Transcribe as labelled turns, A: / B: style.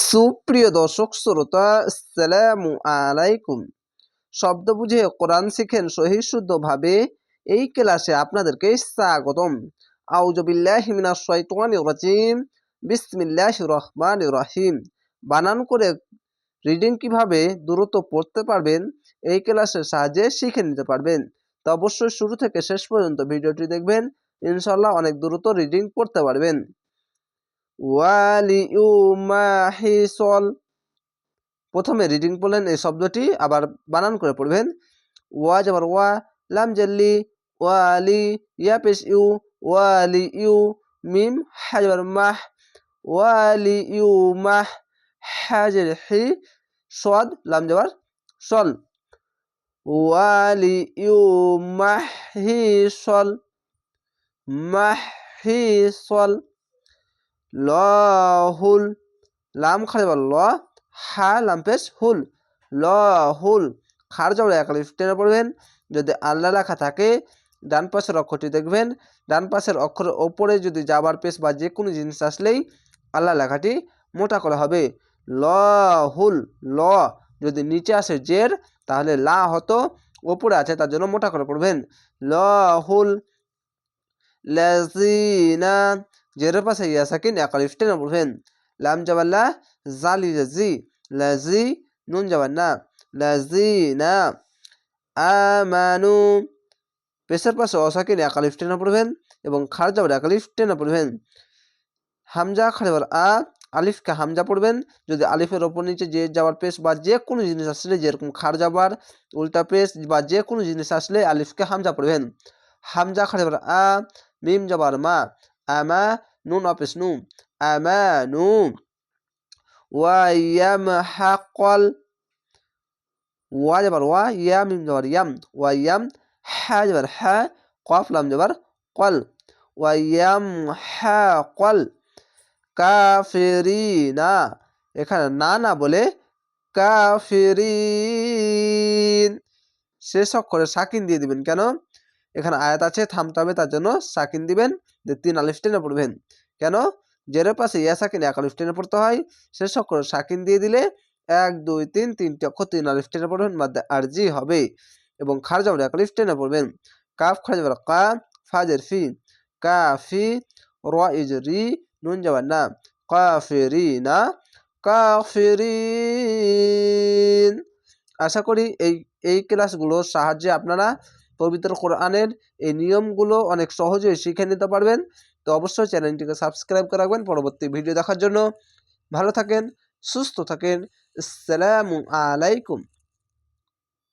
A: সুপ্রিয় দর্শক, শ্রোতা, আসসালামু আলাইকুম। শব্দ বুঝে কোরআন শিখেন সহি শুদ্ধভাবে এই ক্লাসে আপনাদেরকে স্বাগতম। আউজবিল্লাহ মিনাশ শাইতানির রাজিম। বিসমিল্লাহ রহমান রহিম। বানান করে রিডিং কীভাবে দ্রুত পড়তে পারবেন, এই ক্লাসের সাহায্যে শিখে নিতে পারবেন। তো অবশ্যই শুরু থেকে শেষ পর্যন্ত ভিডিওটি দেখবেন। ইনশাল্লাহ অনেক দ্রুত রিডিং পড়তে পারবেন। ওয়ালিউমাহিসল প্রথমে রিডিং পড়লেন এই শব্দটি, আবার বানান করে পড়বেন। ওয়া যাবার ওয়া, লাম জেল্লি, ওয়ালি ইয়া পেশ ইউ, ওয়ালি ইউ, মিম হাজার মাহ, ওয়ালি ইউ মাহ হাজের হি, সদ, লাম যাবার সল। ওয়ালি ইউ মাহি সল মাহি সল। লহুল, লাম খাড়ে বল, ল, হা লাম পেশ হুল। লহুল, খার জবর একালিফ টেনে পড়বেন যদি আল্লাহ লেখা থাকে, ডান পাশের অক্ষরটি দেখবেন। ডান পাশের অক্ষরের ওপরে যদি যাবার পেস বা যে কোনো জিনিস আসলেই আল্লাহ লেখাটি মোটা করা হবে। ল হুল ল, যদি নিচে আসে জের, তাহলে লা হতো, ওপরে আছে তার জন্য মোটা করে পড়বেন। ল হুল লাজিনা জেরের পাশে ইয়া সাকিন একালিফ টেনে পড়বেন লাম জাবাল্লা জালি জি লাজি, নুন জাবান্না লাজিনা আমানু। পেশের পাশে অসাকিন একালিফ টেনে পড়বেন এবং খার যাবার একালিফ টেনে পড়বেন হামজা খাড়েবার আ, আলিফকে হামজা পড়বেন। যদি আলিফের ওপর নিচে যে যাওয়ার পেশ বা যে কোনো জিনিস আসলে, যেরকম খার যাবার উল্টা পেশ বা যে কোনো জিনিস আসলে, আলিফকে হামজা পড়বেন। হামজা খাড়েবার আ, মিম যাবার মা আমা নুন অপেশ নু আমানু ওয়াইয়ামহাকল ওয়া যাবার ওয়া ইয়া মিম যাবার ইয়াম ওয়াইয়াম হা যাবার হা কফ লাম যাবার কল ওয়াইয়াম হা কল কাফেরিনা এখানে না না বলে কাফেরিন। শেষ অক্ষরে সাকিন দিয়ে দিবেন। কেন? এখানে আয়াত আছে, থামতে হবে, তার জন্য সাকিন দিবেন, যে তিন আলিফ টেনে পড়বেন। কেন? জেরের পাশে ইয়া সাকিন এক আলিফ টেনে পড়তে হয় শেষ অক্ষরে সাকিন দিয়ে দিলে এক, দুই, তিন, তিনটি অক্ষর তিন আলিফ টেনে পড়বেন মাদ্দে আরজি হবে। এবং খার যাবার এক আলিফ টেনে পড়বেন। কাফ, খার যাবার কা, ফাজের ফি, কাফি র ইজ রি নুন যাবার না, কাফেরিনা, কাফেরিন। আশা করি এই এই ক্লাসগুলোর সাহায্যে আপনারা পবিত্র কোরআনের এই নিয়মগুলো অনেক সহজেই শিখে নিতে পারবেন। তো অবশ্যই চ্যানেলটিকে সাবস্ক্রাইব করে রাখবেন পরবর্তী ভিডিও দেখার জন্য। ভালো থাকেন, সুস্থ থাকেন। আসসালামু আলাইকুম।